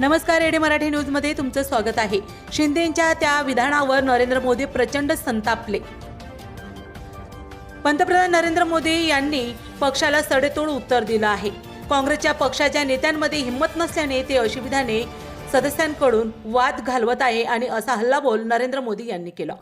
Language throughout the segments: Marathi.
नमस्कार एडी मराठी न्यूजमध्ये तुमचं स्वागत आहे. शिंदेंच्या त्या विधानावर नरेंद्र मोदी प्रचंड संतापले. पंतप्रधान नरेंद्र मोदी यांनी पक्षाला सडेतोड उत्तर दिलं आहे. काँग्रेसच्या पक्षाच्या नेत्यांमध्ये हिंमत नसल्याने ते अशी विधाने सदस्यांकडून वाद घालवत आहे आणि असा हल्लाबोल नरेंद्र मोदी यांनी केला.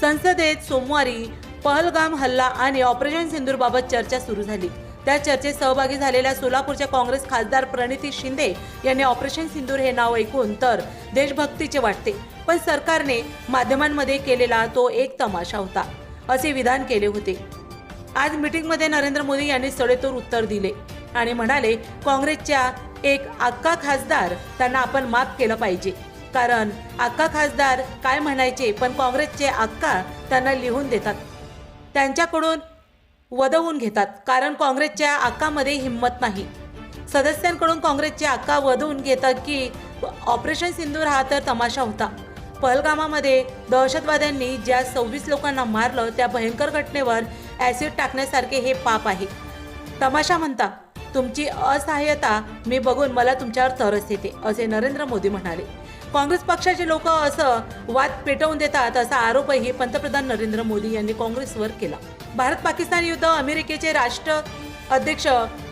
संसदेत सोमवारी पहलगाम हल्ला आणि ऑपरेशन सिंदूरबाबत चर्चा सुरू झाली. त्या चर्चेत सहभागी झालेल्या सोलापूरच्या काँग्रेस खासदार प्रणिती शिंदे यांनी ऑपरेशन सिंदूर हे नाव ऐकून तर देशभक्तीचे वाटते. पण सरकारने माध्यमांमध्ये केलेला तो एक तमाशा होता. असे विधान केले होते. आज मीटिंगमध्ये नरेंद्र मोदी यांनी सडेतोड उत्तर दिले आणि म्हणाले काँग्रेसच्या एक आक्का खासदार त्यांना आपण माफ केलं पाहिजे. कारण अक्का खासदार काय म्हणायचे पण काँग्रेसचे अक्का त्यांना लिहून देतात. त्यांच्याकडून वदवून घेतात कारण काँग्रेसच्या आकामध्ये हिंमत नाही. सदस्यांकडून काँग्रेसच्या आका वधवून घेतात की ऑपरेशन सिंदूर हा तर तमाशा होता. पहलगामामध्ये दहशतवाद्यांनी ज्या सव्वीस लोकांना मारलं त्या भयंकर घटनेवर ॲसिड टाकण्यासारखे हे पाप आहे. तमाशा म्हणता तुमची असहाय्यता मी बघून मला तुमच्यावर तरस येते असे नरेंद्र मोदी म्हणाले. काँग्रेस पक्षाचे लोक असं वाद पेटवून देतात असा आरोपही पंतप्रधान नरेंद्र मोदी यांनी काँग्रेसवर केला. भारत पाकिस्तान युद्ध अमेरिकेचे राष्ट्र अध्यक्ष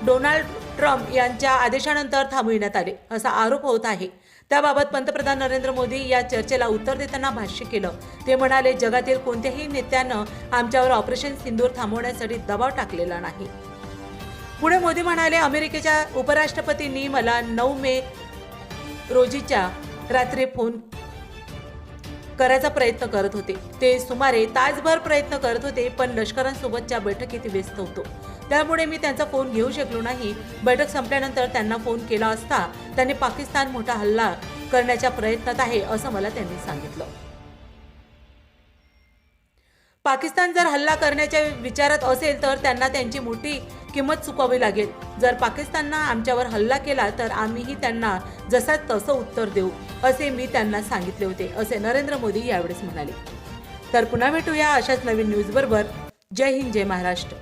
डोनाल्ड ट्रम्प यांच्या आदेशानंतर थांबविण्यात आले असा आरोप होत आहे. त्याबाबत पंतप्रधान नरेंद्र मोदी या चर्चेला उत्तर देताना भाष्य केलं. ते म्हणाले जगातील कोणत्याही नेत्यानं आमच्यावर ऑपरेशन सिंदूर थांबवण्यासाठी दबाव टाकलेला नाही. पुढे मोदी म्हणाले अमेरिकेच्या उपराष्ट्रपतींनी मला नऊ मे रोजीच्या रात्री फोन करायचा प्रयत्न करत होते. ते सुमारे तासभर प्रयत्न करत होते पण लष्करांसोबतच्या बैठकीत व्यस्त होतो. त्यामुळे मी त्यांचा फोन घेऊ शकलो नाही. बैठक संपल्यानंतर त्यांना फोन केला असता त्यांनी पाकिस्तान मोठा हल्ला करण्याच्या प्रयत्नात आहे असं मला त्यांनी सांगितलं. पाकिस्तान जर हल्ला करण्याच्या विचारात असेल तर त्यांना त्यांची मोठी किंमत चुकावी लागेल. जर पाकिस्ताननं आमच्यावर हल्ला केला तर आम्हीही त्यांना जसा तसं उत्तर देऊ असे मी त्यांना सांगितले होते असे नरेंद्र मोदी यावेळेस म्हणाले. तर पुन्हा भेटूया अशाच नवीन न्यूजबरोबर जय हिंद जय महाराष्ट्र.